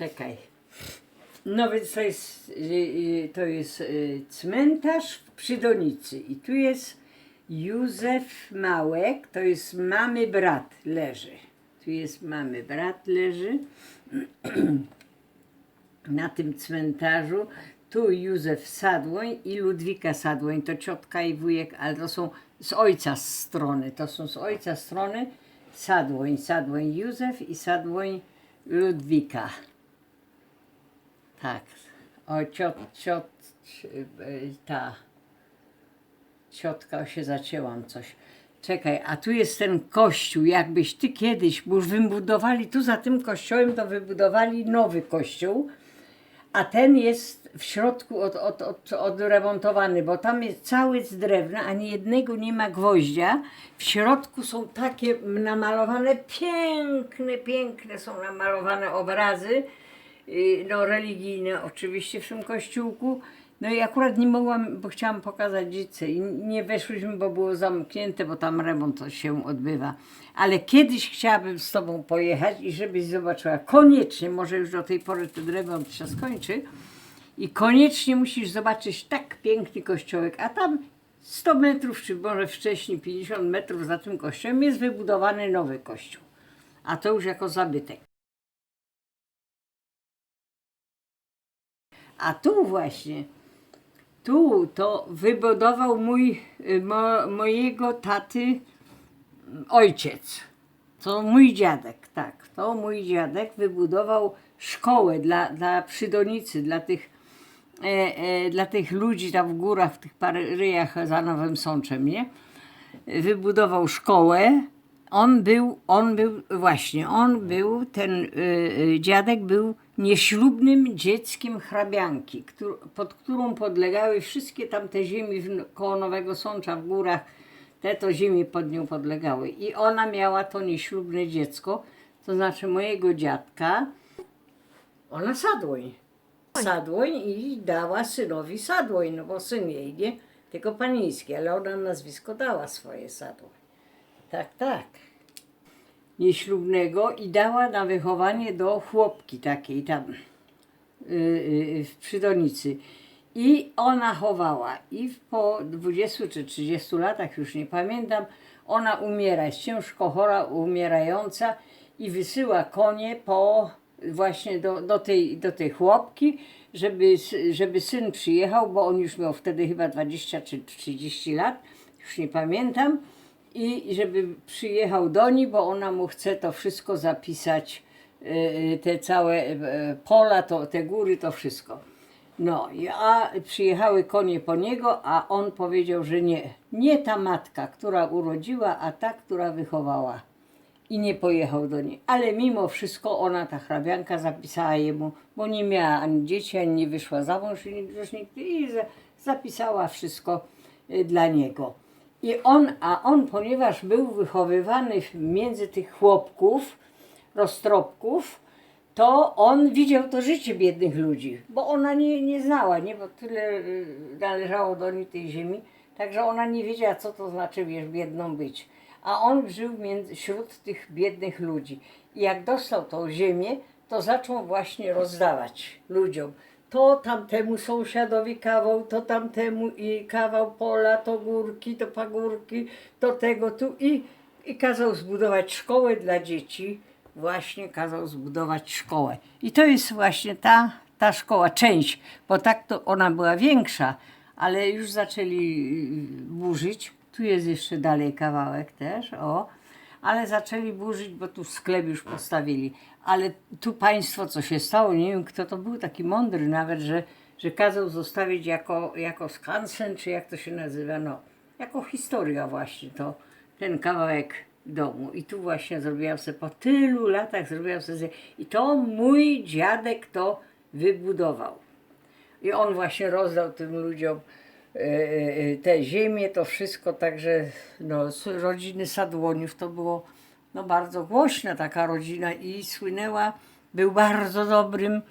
Czekaj. No więc to jest, y, y, to jest y, cmentarz w Przydonicy i tu jest Józef Małek, to jest mamy brat leży. Tu jest mamy brat leży na tym cmentarzu. Tu Józef Sadłoń i Ludwika Sadłoń, to ciotka i wujek, ale to są z ojca strony, to są z ojca strony Sadłoń, Sadłoń Józef i Sadłoń Ludwika. Tak. O, ciot, ciot, y, ta ciotka się zacięłam coś. Czekaj, a tu jest ten kościół, jakbyś ty kiedyś, bo już wybudowali, tu za tym kościołem to wybudowali nowy kościół, a ten jest w środku od, od, od, odremontowany, bo tam jest cały z drewna, ani jednego nie ma gwoździa. W środku są takie namalowane, piękne, piękne są namalowane obrazy, no religijne oczywiście w tym kościółku. No i akurat nie mogłam, bo chciałam pokazać dziecię i nie weszłyśmy, bo było zamknięte, bo tam remont się odbywa. Ale kiedyś chciałabym z tobą pojechać i żebyś zobaczyła, koniecznie, może już do tej pory ten remont się skończy, i koniecznie musisz zobaczyć tak piękny kościołek, a tam 100 metrów, czy może wcześniej 50 metrów za tym kościołem jest wybudowany nowy kościół. A to już jako zabytek. A tu właśnie, tu to wybudował mój, y, mo, mojego taty mm, ojciec. To mój dziadek, tak. To mój dziadek wybudował szkołę dla, dla przydonicy, dla tych, e, e, dla tych ludzi tam w górach, w tych ryjach za Nowym Sączem, nie? Wybudował szkołę. On był, on był, właśnie, on był, ten y, y, dziadek był nieślubnym dzieckiem hrabianki, pod którą podlegały wszystkie tamte ziemi w, koło Nowego Sącza w górach, te to ziemi pod nią podlegały. I ona miała to nieślubne dziecko, to znaczy mojego dziadka, ona sadłoń. Sadłoń i dała synowi sadłoń, no bo syn jej nie, tylko paniński, ale ona nazwisko dała swoje sadłoń. Tak, tak. Nieślubnego i dała na wychowanie do chłopki takiej tam yy, yy, w Przydonicy. I ona chowała. I po 20 czy 30 latach, już nie pamiętam, ona umiera, jest ciężko chora, umierająca i wysyła konie po właśnie do, do, tej, do tej chłopki, żeby, żeby syn przyjechał, bo on już miał wtedy chyba 20 czy 30 lat, już nie pamiętam, i żeby przyjechał do niej, bo ona mu chce to wszystko zapisać, y, te całe y, pola, to, te góry, to wszystko. No, a przyjechały konie po niego, a on powiedział, że nie. Nie ta matka, która urodziła, a ta, która wychowała. I nie pojechał do niej. Ale mimo wszystko ona, ta hrabianka, zapisała jemu, bo nie miała ani dzieci, ani nie wyszła za mąż, i i za- zapisała wszystko y, dla niego. I on, a on, ponieważ był wychowywany między tych chłopków, roztropków, to on widział to życie biednych ludzi, bo ona nie, nie znała, nie, bo tyle y, należało do niej tej ziemi, także ona nie wiedziała, co to znaczy, wiesz, biedną być. A on żył między, wśród tych biednych ludzi. I jak dostał tą ziemię, to zaczął właśnie rozdawać ludziom. To tamtemu sąsiadowi kawał, to tamtemu i kawał pola, to górki, to pagórki, to tego tu i, i kazał zbudować szkołę dla dzieci. Właśnie kazał zbudować szkołę. I to jest właśnie ta, ta szkoła, część, bo tak to ona była większa, ale już zaczęli y, burzyć. Tu jest jeszcze dalej kawałek też, o. Ale zaczęli burzyć, bo tu sklep już postawili. Ale tu państwo, co się stało, nie wiem kto to był, taki mądry nawet, że, że kazał zostawić jako, jako skansen, czy jak to się nazywa, no, jako historia właśnie to, ten kawałek domu. I tu właśnie zrobiłam sobie, po tylu latach zrobiłam sobie, i to mój dziadek to wybudował. I on właśnie rozdał tym ludziom e, e, te ziemię, to wszystko, także no, rodziny Sadłoniów to było no, bardzo głośna taka rodzina i słynęła, był bardzo dobrym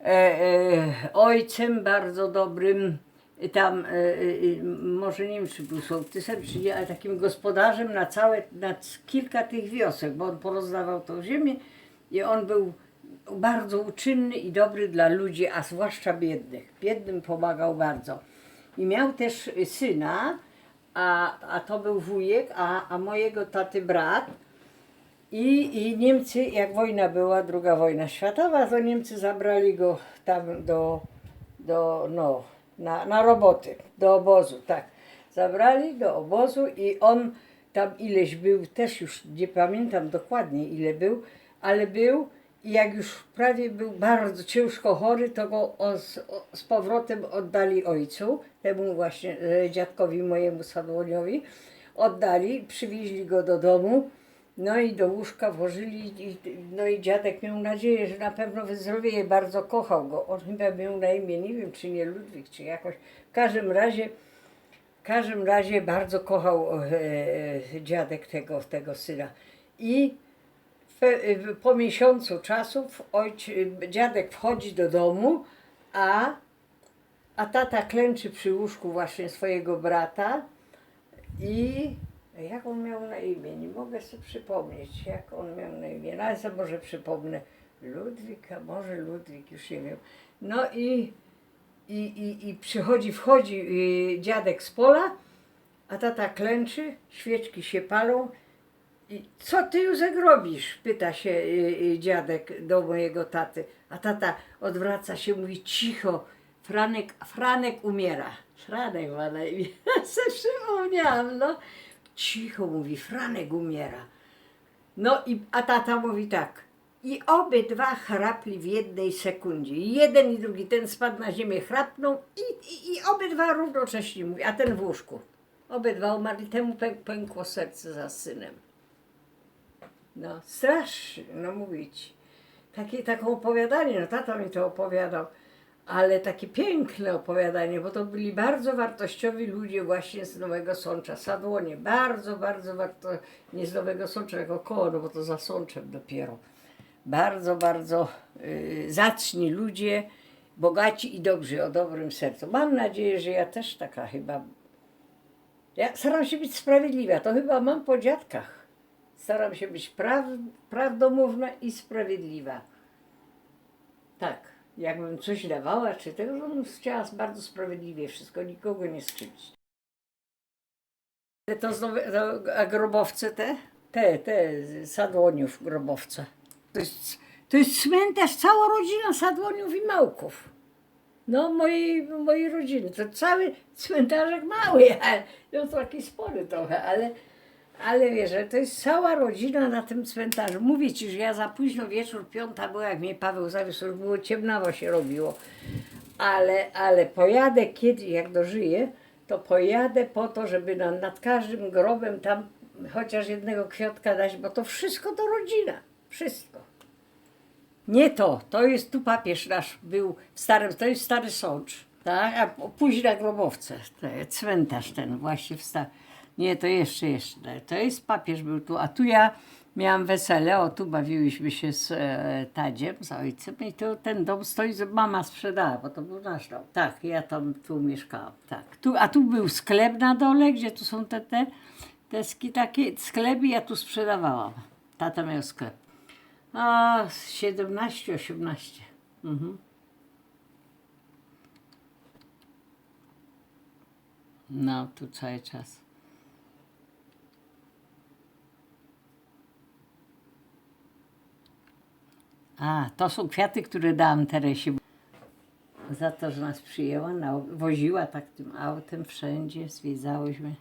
e, e, ojcem, bardzo dobrym e, tam, e, e, może nie wiem, czy był sołtysem, czy nie, ale takim gospodarzem na całe, na kilka tych wiosek, bo on porozdawał tą ziemię i on był bardzo uczynny i dobry dla ludzi, a zwłaszcza biednych. Biednym pomagał bardzo. I miał też syna, a, a to był wujek, a, a mojego taty brat. I, I Niemcy, jak wojna była, druga wojna światowa, to Niemcy zabrali go tam do, do no, na, na roboty, do obozu, tak. Zabrali do obozu i on tam ileś był, też już nie pamiętam dokładnie ile był, ale był i jak już prawie był bardzo ciężko chory, to go z, z powrotem oddali ojcu, temu właśnie e, dziadkowi mojemu Sadłoniowi, oddali, przywieźli go do domu, no i do łóżka włożyli, i, no i dziadek miał nadzieję, że na pewno wyzdrowieje, bardzo kochał go. On chyba miał na imię, nie wiem czy nie Ludwik, czy jakoś, w każdym razie, w każdym razie bardzo kochał e, e, dziadek tego, tego syna. I po miesiącu czasów ojc, dziadek wchodzi do domu, a, a tata klęczy przy łóżku właśnie swojego brata i jak on miał na imię? Nie mogę sobie przypomnieć, jak on miał na imię. No, ale sobie może przypomnę. Ludwik, a może Ludwik, już nie wiem. No i, i, i, i przychodzi, wchodzi y, dziadek z pola, a tata klęczy, świeczki się palą i co ty Józek robisz? Pyta się y, y, dziadek do mojego taty. A tata odwraca się, mówi cicho, Franek, Franek umiera. Franek ma na imię. Se przypomniałam, no. Cicho mówi, Franek umiera. No i, a tata mówi tak. I obydwa chrapli w jednej sekundzie. I Jeden i drugi, ten spadł na ziemię, chrapnął i, i, i obydwa równocześnie mówi, a ten w łóżku. Obydwa umarli, temu pę, pękło serce za synem. No, strasznie, no mówić. Takie, takie opowiadanie, no tata mi to opowiadał, ale takie piękne opowiadanie, bo to byli bardzo wartościowi ludzie właśnie z Nowego Sącza, Sadłonie, bardzo, bardzo warto, nie z Nowego Sącza, jako koło, no bo to za Sączem dopiero. Bardzo, bardzo y, zacni ludzie, bogaci i dobrzy, o dobrym sercu. Mam nadzieję, że ja też taka chyba, ja staram się być sprawiedliwa, to chyba mam po dziadkach. Staram się być praw, prawdomówna i sprawiedliwa. Tak, jakbym coś dawała, czy tego, to bym chciała bardzo sprawiedliwie wszystko, nikogo nie skrzywdzić. To znowu, to, a grobowce te? Te, te, Sadłoniów grobowce. To jest, to jest cmentarz, cała rodzina Sadłoniów i Małków. No, mojej, mojej rodziny. To cały cmentarzek mały, ale no to taki spory trochę, ale, ale wiesz, że to jest cała rodzina na tym cmentarzu. Mówię ci, że ja za późno wieczór, piąta była, jak mnie Paweł zawiózł, już było ciemnawo się robiło. Ale, ale pojadę kiedy, jak dożyję, to pojadę po to, żeby na, nad każdym grobem tam chociaż jednego kwiatka dać, bo to wszystko to rodzina. Wszystko. Nie to, to jest tu papież nasz był w starym, to jest stary sącz, tak? A później na grobowce, to jest cmentarz ten właśnie w sta... Nie, to jeszcze, jeszcze, to jest papież był tu, a tu ja miałam wesele, o tu bawiłyśmy się z e, Tadziem, z ojcem i tu ten dom stoi, mama sprzedała, bo to był nasz dom. Tak, ja tam tu mieszkałam, tak. Tu, a tu był sklep na dole, gdzie tu są te, te deski takie, sklep i ja tu sprzedawałam. Tata miał sklep. A, 17, 18. Mhm. No, tu cały czas. A, to są kwiaty, które dałam Teresie. Za to, że nas przyjęła, woziła tak tym autem wszędzie, zwiedzałyśmy.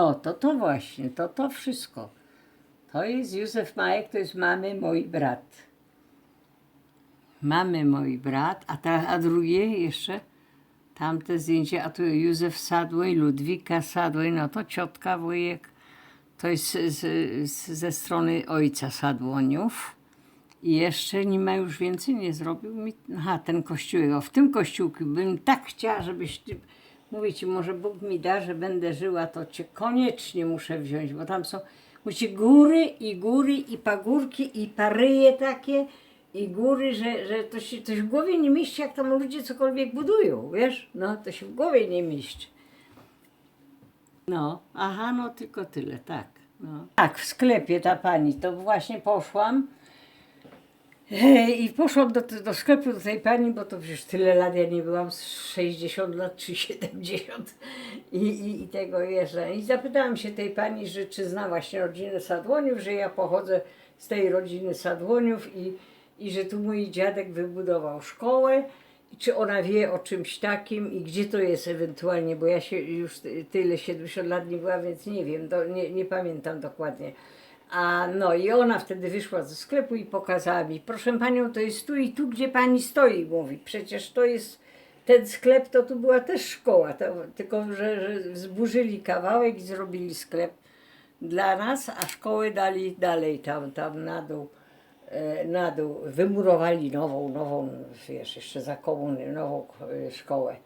O, to to właśnie, to to wszystko. To jest Józef Majek, to jest mamy mój brat. Mamy mój brat, a, ta, a drugie jeszcze, tamte zdjęcie, a tu Józef Sadłej, Ludwika Sadłej, no to ciotka, wujek. To jest z, z, ze strony ojca Sadłoniów. I jeszcze nie ma już więcej, nie zrobił mi. Aha, ten kościółek. W tym kościółku bym tak chciała, żebyś ty. Mówię ci, może Bóg mi da, że będę żyła, to cię koniecznie muszę wziąć, bo tam są mówicie, góry i góry i pagórki i paryje takie i góry, że, że to się się w głowie nie mieści, jak tam ludzie cokolwiek budują, wiesz? No, to się w głowie nie mieści. No, aha, no tylko tyle, tak. No. Tak, w sklepie ta pani, to właśnie poszłam I poszłam do, do sklepu do tej pani, bo to przecież tyle lat ja nie byłam, z 60 lat czy 70 i, i, i tego jeżdżę. I zapytałam się tej pani, że czy zna właśnie rodzinę Sadłoniów, że ja pochodzę z tej rodziny Sadłoniów i, i że tu mój dziadek wybudował szkołę czy ona wie o czymś takim i gdzie to jest ewentualnie, bo ja się już ty- tyle 70 lat nie była, więc nie wiem, do, nie, nie pamiętam dokładnie. A no i ona wtedy wyszła ze sklepu i pokazała mi, proszę panią, to jest tu i tu, gdzie pani stoi, mówi. Przecież to jest ten sklep, to tu była też szkoła, to, tylko że, że zburzyli kawałek i zrobili sklep dla nas, a szkołę dali dalej tam, tam na dół, na dół. Wymurowali nową, nową, wiesz, jeszcze za komuny, nową e, szkołę.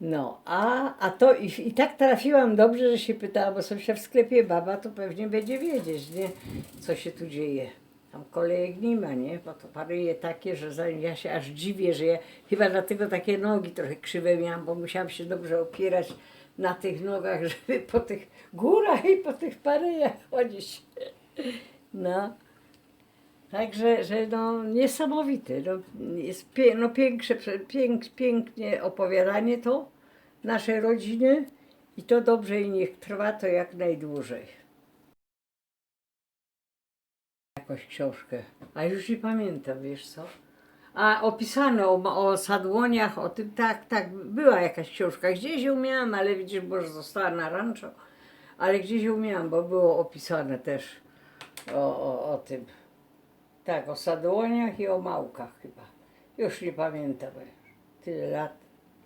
No, a, a to i, i tak trafiłam dobrze, że się pytałam, bo sąsiad w sklepie baba, to pewnie będzie wiedzieć, nie? Co się tu dzieje. Tam kolejek nie ma, nie? Bo to paryje takie, że ja się aż dziwię, że ja chyba dlatego takie nogi trochę krzywe miałam, bo musiałam się dobrze opierać na tych nogach, żeby po tych górach i po tych paryjach chodzić. No. Także, że no niesamowite, no, jest pie, no piększe, pięk, pięknie opowiadanie to naszej rodziny i to dobrze i niech trwa to jak najdłużej. Jakąś książkę, a już nie pamiętam, wiesz co? A opisano o, o sadłoniach, o tym, tak, tak, była jakaś książka, gdzieś ją miałam, ale widzisz, może została na rancho, ale gdzieś ją miałam, bo było opisane też o, o, o tym. Tak, o sadłoniach i o małkach chyba. Już nie pamiętam, bo tyle lat.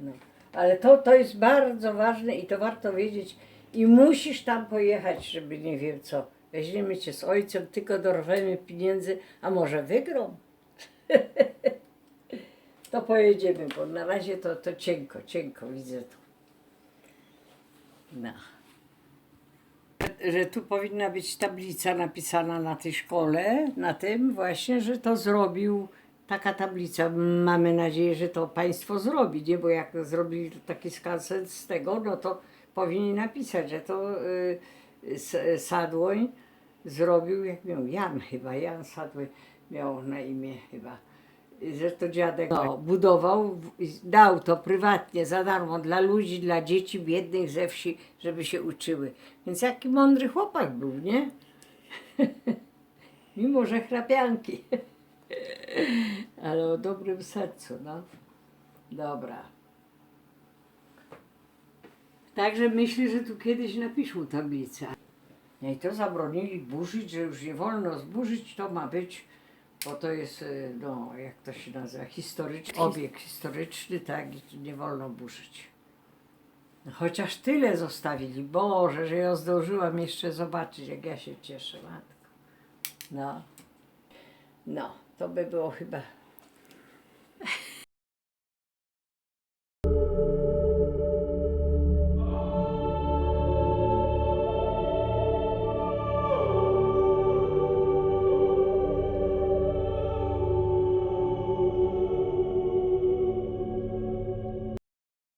No. Ale to, to jest bardzo ważne i to warto wiedzieć. I musisz tam pojechać, żeby nie wiem co. Weźmiemy cię z ojcem, tylko dorwemy pieniędzy, a może wygrą. to pojedziemy, bo na razie to, to cienko, cienko widzę tu. No że tu powinna być tablica napisana na tej szkole, na tym właśnie, że to zrobił taka tablica. Mamy nadzieję, że to państwo zrobi, nie? Bo jak zrobili taki skansen z tego, no to powinni napisać, że to y, S- Sadłoń zrobił, jak miał Jan chyba, Jan Sadłoń miał na imię chyba że to dziadek no, budował, w- i dał to prywatnie za darmo dla ludzi, dla dzieci biednych ze wsi, żeby się uczyły. Więc jaki mądry chłopak był, nie? Mimo, że chrapianki. Ale o dobrym sercu, no. Dobra. Także myślę, że tu kiedyś napiszą tablicę. No i to zabronili burzyć, że już nie wolno zburzyć, to ma być, bo to jest, y, no, jak to się nazywa, historyczny, obiekt historyczny, tak, i tu nie wolno burzyć. No, Chociaż tyle zostawili, Boże, że ja zdążyłam jeszcze zobaczyć, jak ja się cieszę, matko. No, no, to by było chyba